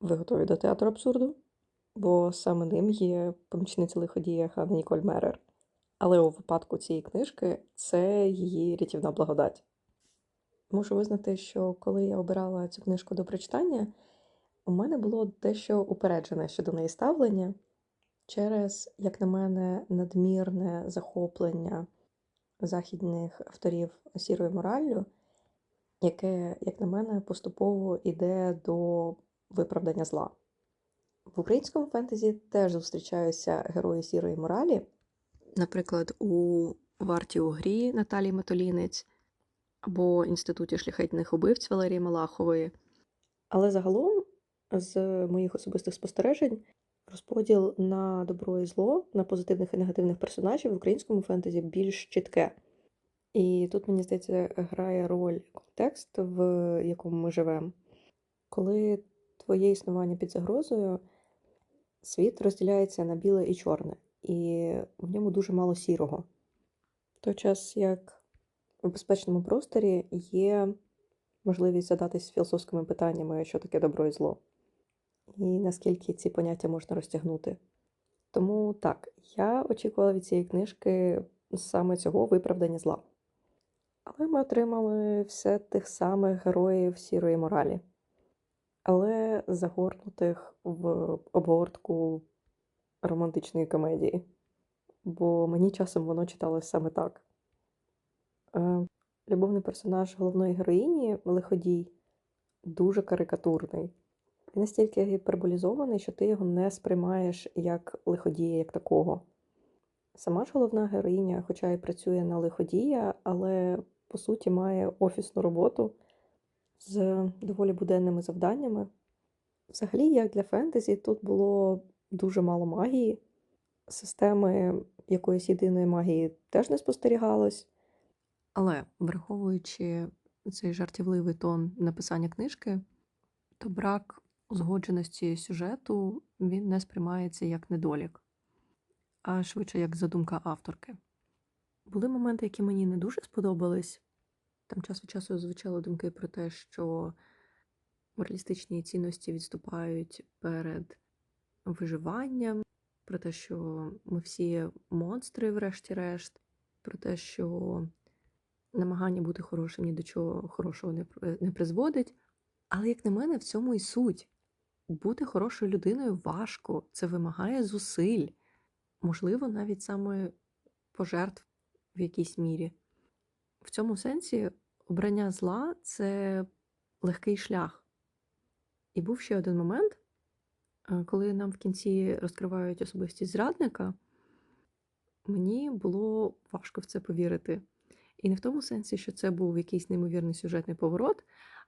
Ви готові до театру абсурду? Бо саме ним є помічниця лиходія Ханна Ніколь Мерер. Але у випадку цієї книжки це її рятівна благодать. Мушу визнати, що коли я обирала цю книжку до прочитання, у мене було дещо упереджене щодо неї ставлення через, як на мене, надмірне захоплення західних авторів сірою мораллю, яке, як на мене, поступово йде до виправдання зла. В українському фентезі теж зустрічаються герої сірої моралі. Наприклад, у Варті у грі Наталії Матолінець або Інституті шляхетних убивць Валерії Малахової. Але загалом, з моїх особистих спостережень, розподіл на добро і зло, на позитивних і негативних персонажів в українському фентезі більш чітке. І тут, мені здається, грає роль контекст, в якому ми живемо. Коли твоє існування під загрозою, світ розділяється на біле і чорне, і в ньому дуже мало сірого. В той час, як в безпечному просторі є можливість задатись філософськими питаннями, що таке добро і зло, і наскільки ці поняття можна розтягнути. Тому так, я очікувала від цієї книжки саме цього виправдання зла. Але ми отримали все тих самих героїв сірої моралі, але загорнутих в обгортку романтичної комедії. Бо мені часом воно читалось саме так. Е, Любовний персонаж головної героїні Лиходій дуже карикатурний. Він настільки гіперболізований, що ти його не сприймаєш як лиходія, як такого. Сама ж головна героїня, хоча й працює на лиходія, але по суті має офісну роботу з доволі буденними завданнями. Взагалі, як для фентезі, тут було дуже мало магії. Системи якоїсь єдиної магії теж не спостерігалось. Але враховуючи цей жартівливий тон написання книжки, то брак узгодженості сюжету він не сприймається як недолік, а швидше як задумка авторки. Були моменти, які мені не дуже сподобались. Там час від часу звучали думки про те, що моралістичні цінності відступають перед виживанням, про те, що ми всі монстри, врешті-решт, про те, що намагання бути хорошим ні до чого хорошого не, призводить. Але, як на мене, в цьому і суть. Бути хорошою людиною важко, це вимагає зусиль, можливо, навіть саме пожертв в якійсь мірі. В цьому сенсі обрання зла це легкий шлях. І був ще один момент, коли нам в кінці розкривають особистість зрадника, мені було важко в це повірити. І не в тому сенсі, що це був якийсь неймовірний сюжетний поворот,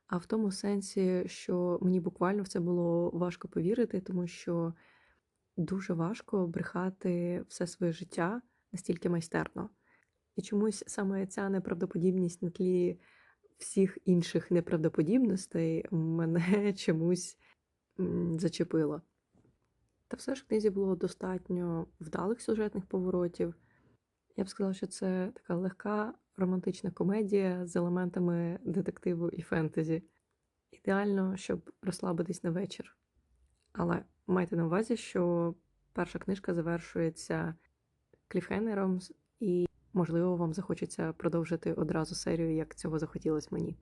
а в тому сенсі, що мені буквально в це було важко повірити, тому що дуже важко брехати все своє життя настільки майстерно. І чомусь саме ця неправдоподібність на тлі всіх інших неправдоподібностей мене чомусь зачепила. Та все ж в книзі було достатньо вдалих сюжетних поворотів. Я б сказала, що це така легка романтична комедія з елементами детективу і фентезі. Ідеально, щоб розслабитись на вечір. Але майте на увазі, що перша книжка завершується кліфхенером, і, можливо, вам захочеться продовжити одразу серію, як цього захотілося мені.